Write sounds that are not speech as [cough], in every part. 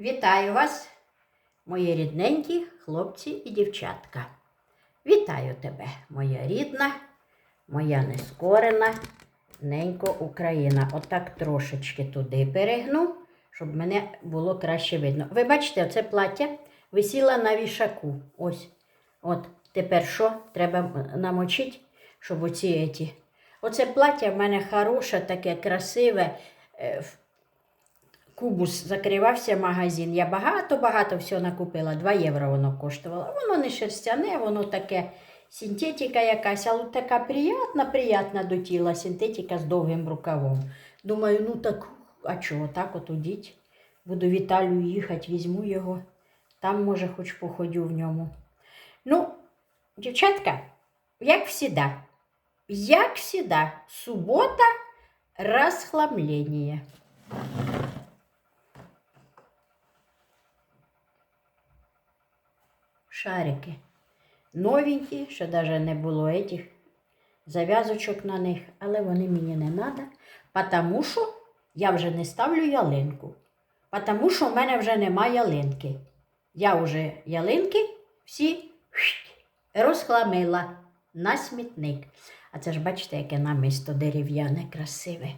Вітаю вас, мої рідненькі хлопці і дівчатка. Вітаю тебе, моя рідна, моя нескорена, ненько Україна. Отак трошечки туди перегну, щоб мене було краще видно. Ви бачите, оце плаття висіло на вішаку. Ось. От тепер що? Треба намочити, щоб оці. Оце плаття в мене хороше, таке красиве. Кубус закривався магазин. Я багато-багато всього накупила. 2 євро воно коштувало. Воно не шерстяне, воно таке синтетика якась, але така приятна, приятна до тіла. Синтетика з довгим рукавом. Думаю, ну так, а чого, так от удіть. Буду в Італію їхати, візьму його. Там, може, хоч походю в ньому. Ну, дівчатка, як всегда, як всегда, субота розхламлення. Шарики. Новенькі, ще навіть не було етих зав'язочок на них, але вони мені не треба, тому що я вже не ставлю ялинку. Тому що в мене вже немає ялинки. Я вже ялинки всі розхламила на смітник. А це ж бачите, яке намисто дерев'яне, красиве.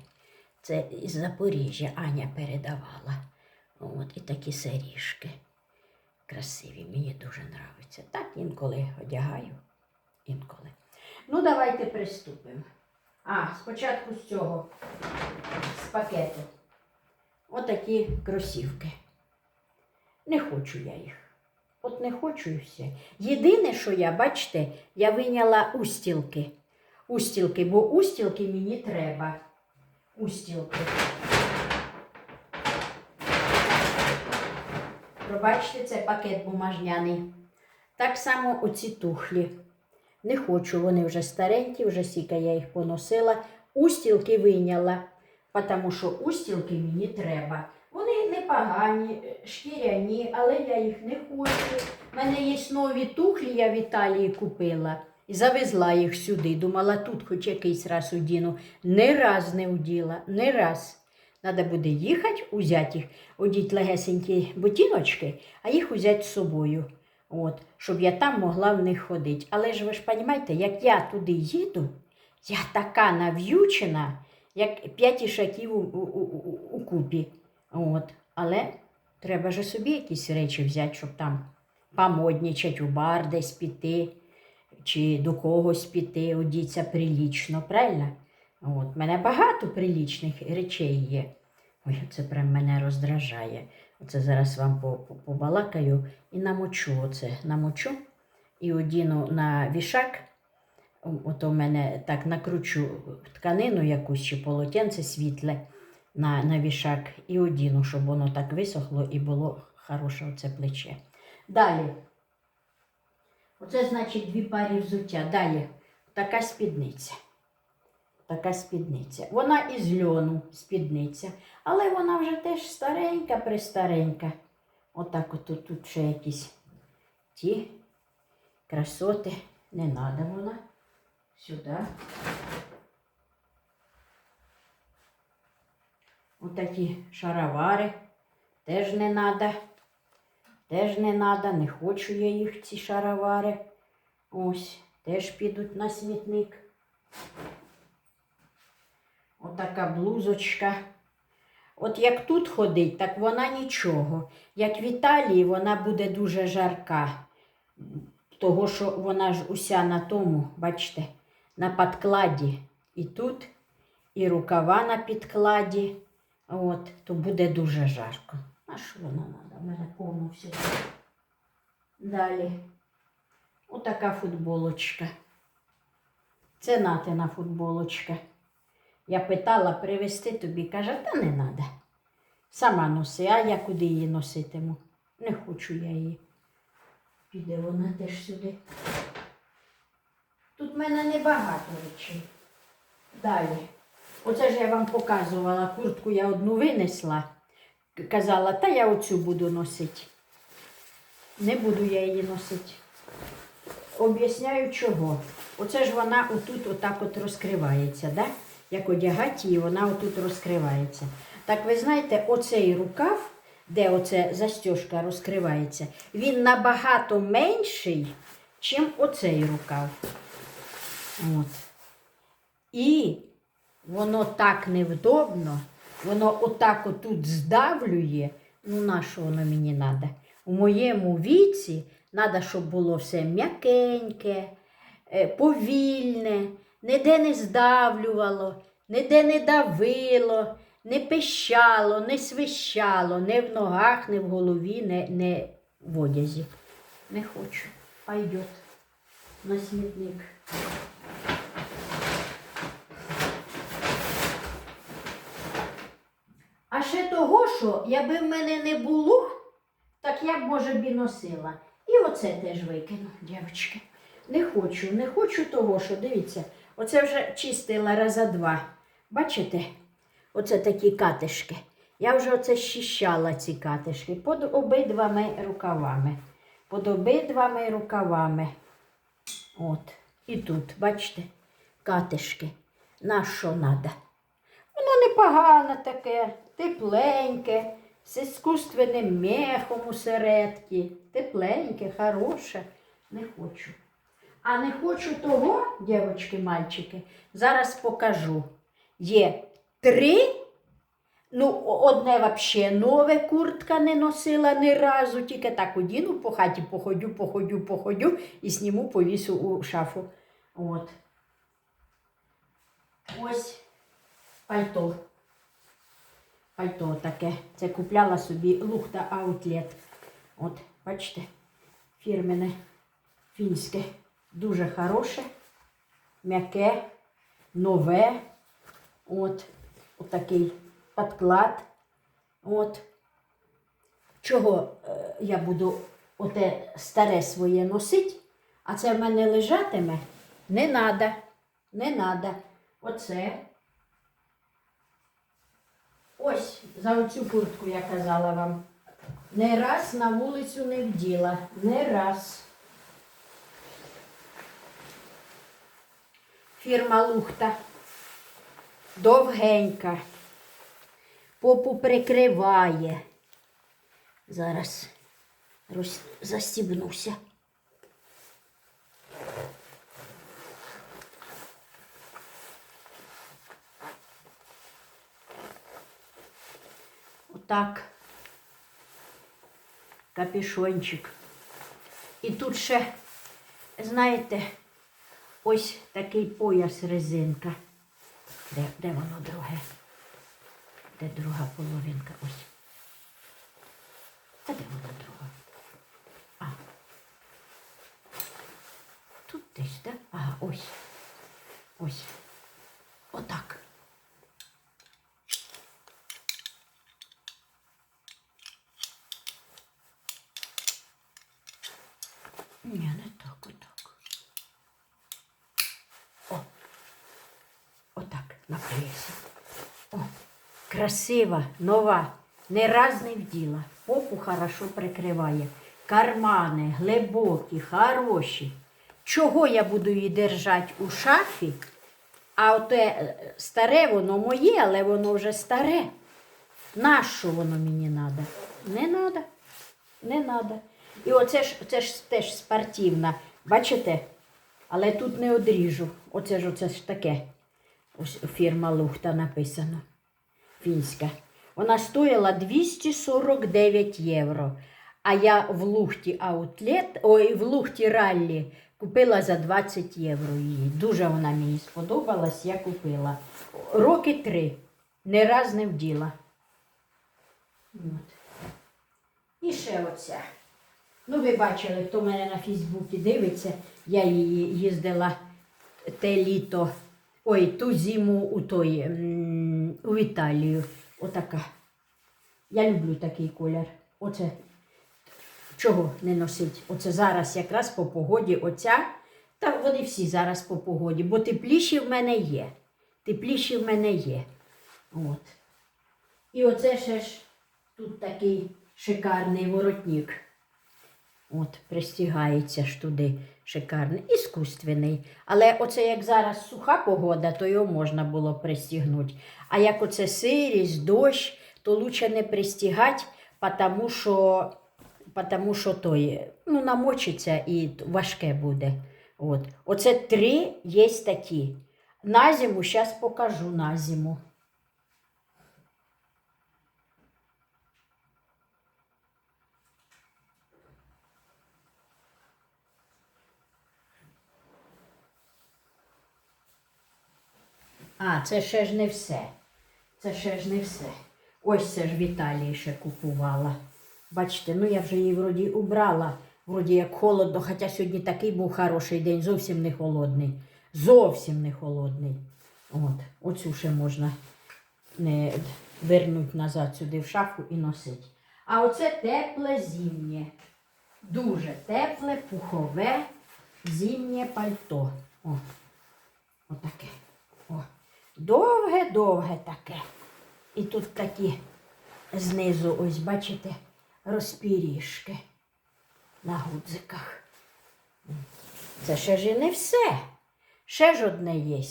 Це із Запоріжжя Аня передавала. От і такі серіжки красиві, мені дуже подобається. Так інколи одягаю, інколи. Ну, давайте приступимо. А, спочатку з цього, з пакету. Отакі кросівки. Не хочу я їх. От не хочу і все. Єдине, що я, бачите, я виняла устілки. Устілки, бо устілки мені треба. Устілки. Пробачте, це пакет бумажняний. Так само оці тухлі. Не хочу, вони вже старенькі, вже сіка я їх поносила. Устілки вийняла, тому що устілки мені треба. Вони непогані, шкіряні, але я їх не хочу. У мене є нові тухлі, я в Італії купила і завезла їх сюди. Думала, тут хоч якийсь раз удіну. Не раз не уділа, не раз. Треба буде їхати, узяти їх, одіть легесенькі ботиночки, а їх взяти з собою. От, щоб я там могла в них ходити. Але ж ви ж розумієте, як я туди їду, я така нав'ючена, як п'ять ішаків у, у, у- у купі. От. Але треба ж собі якісь речі взяти, щоб там помоднічать у бар десь піти, чи до когось піти, одіться прилічно, правильно? От, мене багато прилічних речей є. Ой, це прям мене роздражає. Оце зараз вам по- по- побалакаю і намочу оце. Намочу і одіну на вішак. Ото в мене так накручу тканину якусь чи полотенце світле на, на вішак і одіну, щоб воно так висохло і було хороше оце плече. Далі. Оце значить дві пари взуття. Далі така спідниця така спідниця. Вона із льону спідниця, але вона вже теж старенька, престаренька. Отак от тут, тут ще якісь ті красоти. Не треба вона. Сюди. Отакі шаровари теж не треба. Теж не треба, не хочу я їх, ці шаровари. Ось, теж підуть на смітник. Отака блузочка. От як тут ходить, так вона нічого. Як в Італії, вона буде дуже жарка. Того, що вона ж уся на тому, бачите, на підкладі. І тут, і рукава на підкладі. От, то буде дуже жарко. А що вона треба? У мене повно всього. Далі. Отака футболочка. Це натина футболочка. Я питала привезти тобі, каже, та не треба. Сама носи, а я куди її носитиму? Не хочу я її. Піде вона теж сюди. Тут в мене небагато речей. Далі. Оце ж я вам показувала, куртку я одну винесла. Казала, та я оцю буду носити. Не буду я її носити. Об'ясняю чого. Оце ж вона отут отак от розкривається, да? Як одягати її, вона отут розкривається. Так ви знаєте, оцей рукав де оце застіжка розкривається, він набагато менший, чим оцей рукав. От. І воно так невдобно, воно отак отут здавлює. Ну, на що воно мені треба? У моєму віці треба, щоб було все м'якеньке, е, повільне, ніде не здавлювало, ніде не давило, не пищало, не свищало, не в ногах, не в голові, не, не в одязі. Не хочу. Пойдет на смітник. А ще того, що якби в мене не було, так я б, може, б і носила. І оце теж викину, дівчатки. Не хочу, не хочу того, що дивіться, оце вже чистила раза два. Бачите? Оце такі катишки. Я вже оце щищала ці катишки під обидвами рукавами. Під обидвами рукавами. От. І тут, бачите, катишки. На що треба? Воно непогане таке, тепленьке, з іскусственним мехом усередки. Тепленьке, хороше. Не хочу. А не хочу того, дівчатки, мальчики, зараз покажу. Є три. Ну, одне вообще нове куртка не носила ні разу, тільки так одіну по хаті походю, походю, походю і сніму, повісу у шафу. От. Ось пальто. Пальто таке. Це купляла собі лухта аутлет. От, бачите, фірменне, фінське. Дуже хороше, м'яке, нове. От, отакий підклад. От. Чого е, я буду оте старе своє носити, а це в мене лежатиме? Не надо, не надо. Оце. Ось за оцю куртку я казала вам. Не раз на вулицю не вділа. Не раз. Фірма Лухта. Довгенька. Попу прикриває. Зараз роз... застібнуся. Отак. Капюшончик. І тут ще, знаєте, ось такий пояс резинка. Де, де воно друге? Де друга половинка? Ось. Та де вона друга? А. Тут десь, так? Ага, ось. Ось. Отак. Ні, не так, отак. О. Отак. О, красива, нова, не раз не вділа. Попу хорошо прикриває. Кармани глибокі, хороші. Чого я буду її держати у шафі? А оте е, старе, воно моє, але воно вже старе. Нащо воно мені треба? Не треба. Не треба. І оце ж, це ж теж спортивна. Бачите? Але тут не одріжу. Оце ж оце ж таке. Фірма Лухта написано. Фінська. Вона стоїла 249 євро. А я в Лухті Аутлет, ой, в Лухті Раллі купила за 20 євро її. Дуже вона мені сподобалась, я купила. Роки три. Не раз не вділа. От. І ще оця. Ну, ви бачили, хто мене на Фейсбуці дивиться, я її їздила те літо, ой, ту зиму у той, у Італію. Отака. Я люблю такий колір. Оце чого не носить? Оце зараз якраз по погоді оця. Та вони всі зараз по погоді, бо тепліші в мене є. Тепліші в мене є. От. І оце ще ж тут такий шикарний воротник. От, пристягається ж туди шикарний, іскусственний. Але оце як зараз суха погода, то його можна було пристігнути. А як оце сирість, дощ, то лучше не пристігати, потому що, потому що той, ну, намочиться і важке буде. От. Оце три є такі. На зиму, зараз покажу на зиму. А, це ще ж не все. Це ще ж не все. Ось це ж в ще купувала. Бачите, ну я вже її вроді убрала. Вроді як холодно, хоча сьогодні такий був хороший день, зовсім не холодний. Зовсім не холодний. От, оцю ще можна не вернути назад сюди в шафу і носити. А оце тепле зимнє. Дуже тепле, пухове зимнє пальто. О, отаке. Довге-довге таке. І тут такі знизу, ось, бачите, розпіріжки на гудзиках. Це ще ж і не все. Ще ж одне є.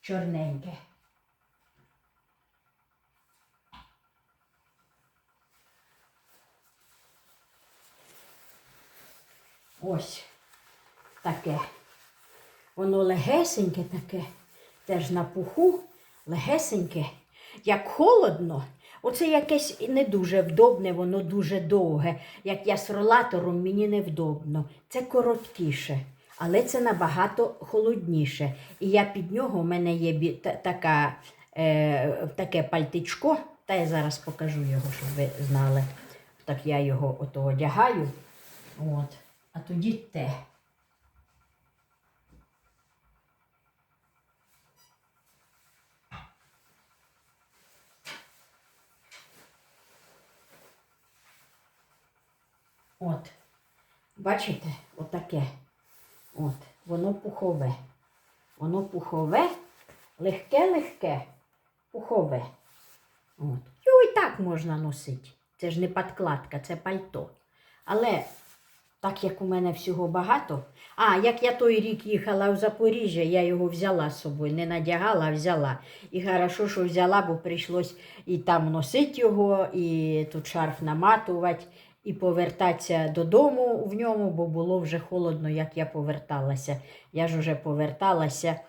Чорненьке. Ось таке. Воно легесеньке таке, теж на пуху, легесеньке. Як холодно, оце якесь не дуже вдобне, воно дуже довге. Як я з ролатором, мені невдобно. Це короткіше, але це набагато холодніше. І я під нього, у мене є така, е, таке пальтичко, та я зараз покажу його, щоб ви знали. Так я його ото одягаю. От. А тоді те. От. Бачите, отаке. От. Воно пухове. Воно пухове, легке-легке, пухове. От. Його і так можна носити. Це ж не подкладка, це пальто. Але так як у мене всього багато. А, як я той рік їхала в Запоріжжя, я його взяла з собою. Не надягала, а взяла. І хорошо, що взяла, бо прийшлось і там носити його, і тут шарф наматувати, і повертатися додому в ньому, бо було вже холодно, як я поверталася. Я ж уже поверталася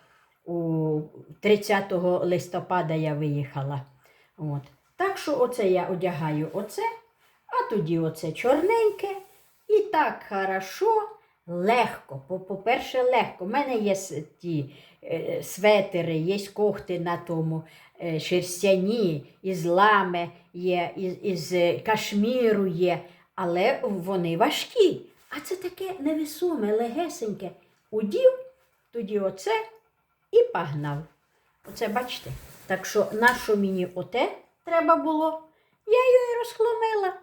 у 30 листопада я виїхала. От. Так що оце я одягаю оце, а тоді оце чорненьке. І так хорошо, легко. По- По-перше, легко. У мене є ті е, светери, є когти на тому е, шерстяні, із лами є, із, із е, кашміру є, але вони важкі. А це таке невесоме, легесеньке. Удів, тоді оце і погнав. Оце бачите? Так що на що мені оте треба було? Я і розхломила.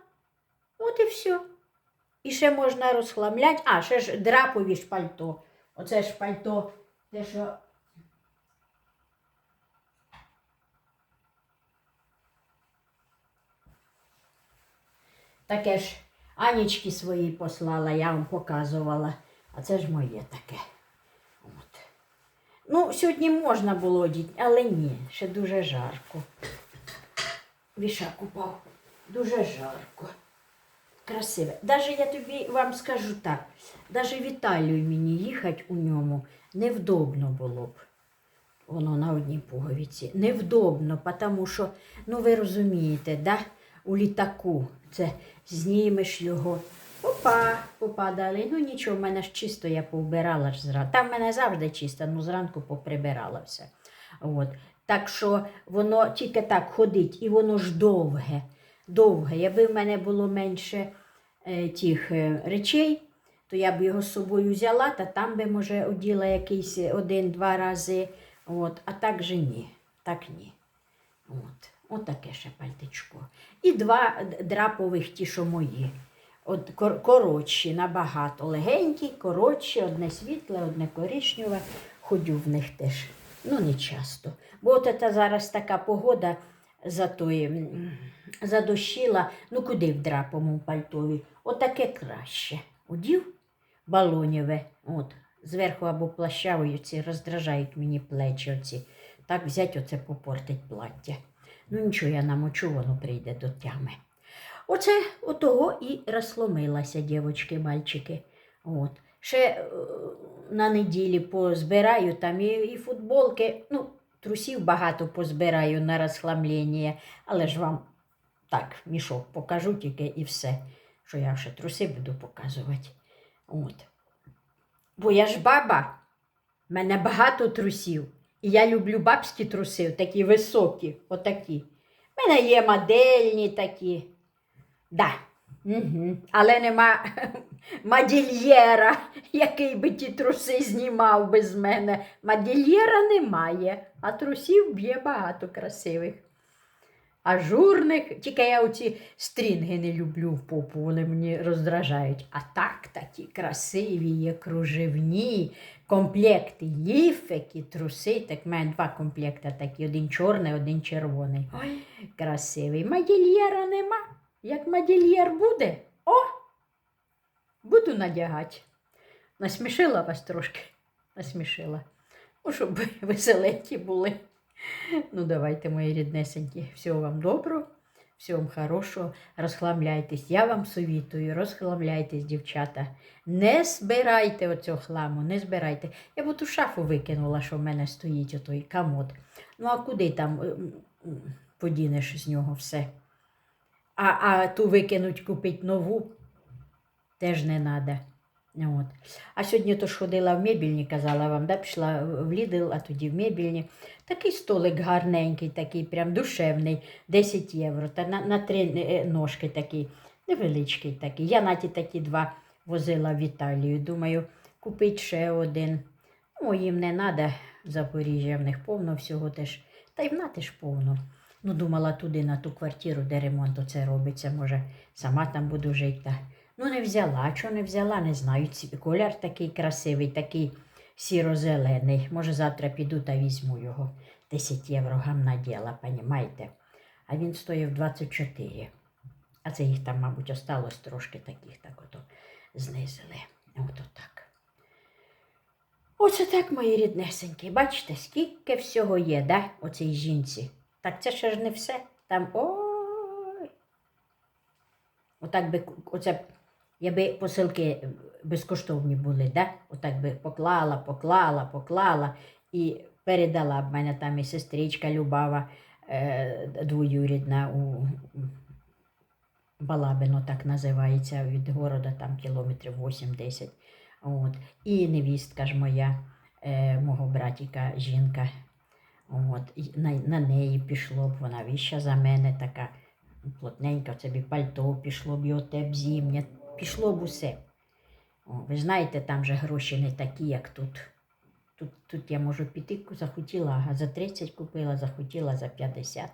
От і все. І ще можна розхламляти. А, ще ж драпові ж пальто. Оце ж пальто, те, що. Таке ж Анічки свої послала, я вам показувала. А це ж моє таке. От. Ну, сьогодні можна було одіти, але ні, ще дуже жарко. Вішак упав. Дуже жарко. Красиве. Даже я тобі вам скажу так, даже в Італію мені їхати у ньому невдобно було б. Воно на одній пуговиці. Невдобно, тому що, ну ви розумієте, да? у літаку це знімеш його. Опа, попадали. Ну нічого, в мене ж чисто я повбирала ж зранку. Там в мене завжди чисто, ну зранку поприбирала все. От. Так що воно тільки так ходить, і воно ж довге. Довге. Якби в мене було менше е, тих е, речей, то я б його з собою взяла, та там би, може, оділа якийсь один-два рази. От. А так же ні. Так ні. От. От таке ще пальтичко. І два драпових ті, що мої. От кор- коротші, набагато. Легенькі, коротші, одне світле, одне коричневе. Ходю в них теж. Ну, не часто. Бо от це зараз така погода за той, задощила. Ну, куди в драповому пальтові? Отаке краще. Удів балонєве. От, зверху або плащавою ці роздражають мені плечі оці. Так взять оце попортить плаття. Ну нічого, я намочу, воно прийде до тями. Оце отого і розсломилася, дівчатки, мальчики. От. Ще е, на неділі позбираю там і, і футболки, ну, трусів багато позбираю на розхламлення, але ж вам так, мішок покажу тільки і все, що я ще труси буду показувати. От. Бо я ж баба, в мене багато трусів. І я люблю бабські труси, такі високі, отакі. У мене є модельні такі. Да. Угу. Але нема [laughs] модельєра, який би ті труси знімав без мене. Модельєра немає, а трусів б'є багато красивих. Ажурних, тільки я оці стрінги не люблю в попу, вони мені роздражають. А так такі красиві, є кружевні комплекти, ліфики, труси. Так в мене два комплекти такі: один чорний, один червоний. Ой, красивий. Модельєра нема. Як модельєр буде, о! Буду надягати. Насмішила вас трошки. Насмішила. Ну, щоб веселенькі були. [laughs] Ну, давайте, мої ріднесенькі. Всього вам доброго, всього вам хорошого. Розхламляйтесь. Я вам совітую, розхламляйтесь, дівчата. Не збирайте оцього хламу, не збирайте. Я б ту шафу викинула, що в мене стоїть отой камот. Ну, а куди там подінеш з нього все? А, а ту викинуть, купить нову, теж не треба. От. А сьогодні то ж ходила в мебільні, казала вам, да, пішла в Лідл, а тоді в мебільні. Такий столик гарненький, такий, прям душевний, 10 євро. Та на, на три е, ножки такий, невеличкий такий. Я наті такі два возила в Італію. Думаю, купить ще один. Ну, їм не треба Запоріжжя, в них повно всього теж. Та й в нас теж повно. Ну, думала туди, на ту квартиру, де ремонт оце робиться, може, сама там буду жити. Ну, не взяла. Чого не взяла, не знаю. Колір такий красивий, такий сіро-зелений. Може, завтра піду та візьму його. 10 євро гамна діла, понімаєте? А він стоїв 24. А це їх там, мабуть, осталось трошки таких, так ото знизили. Ото так. Оце так, мої ріднесенькі. Бачите, скільки всього є, да, оцій жінці. Так це ще ж не все. Там ой. Отак би оце, якби посилки безкоштовні були, да? Отак би поклала, поклала, поклала і передала б мене там і сестричка Любава е, двоюрідна у Балабино, так називається, від города там кілометрів 8-10. От. І невістка ж моя, е, мого братіка, жінка. От. На, на неї пішло б вона віща за мене така плотненька, це б пальто пішло б, оте б зім'я, пішло б усе. О, ви знаєте, там же гроші не такі, як тут. Тут, тут я можу піти, захотіла, а за 30 купила, захотіла за 50.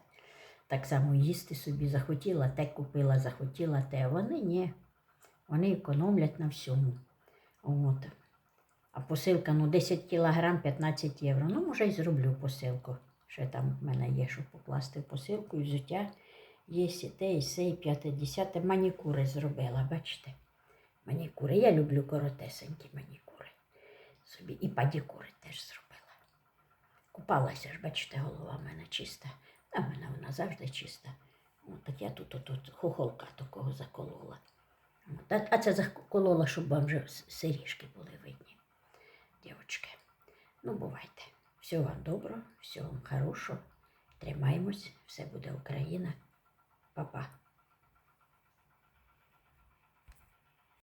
Так само їсти собі захотіла, те купила, захотіла те. Вони ні. Вони економлять на всьому. От. А посилка, ну, 10 кілограм 15 євро. Ну, може, і зроблю посилку. Ще там в мене є, щоб покласти посилку, і взуття є і те, і се, п'яте, десяте. Манікури зробила, бачите? Манікури. Я люблю коротесенькі манікури. Собі і падікури теж зробила. Купалася ж, бачите, голова в мене чиста. А в мене вона завжди чиста. От, так я тут, тут хохолка такого заколола. От, а це заколола, щоб вам вже сиріжки були видні. Дівочки. Ну, бувайте. Всього вам доброго, всього вам хорошого. Тримаємось, все буде Україна. 爸爸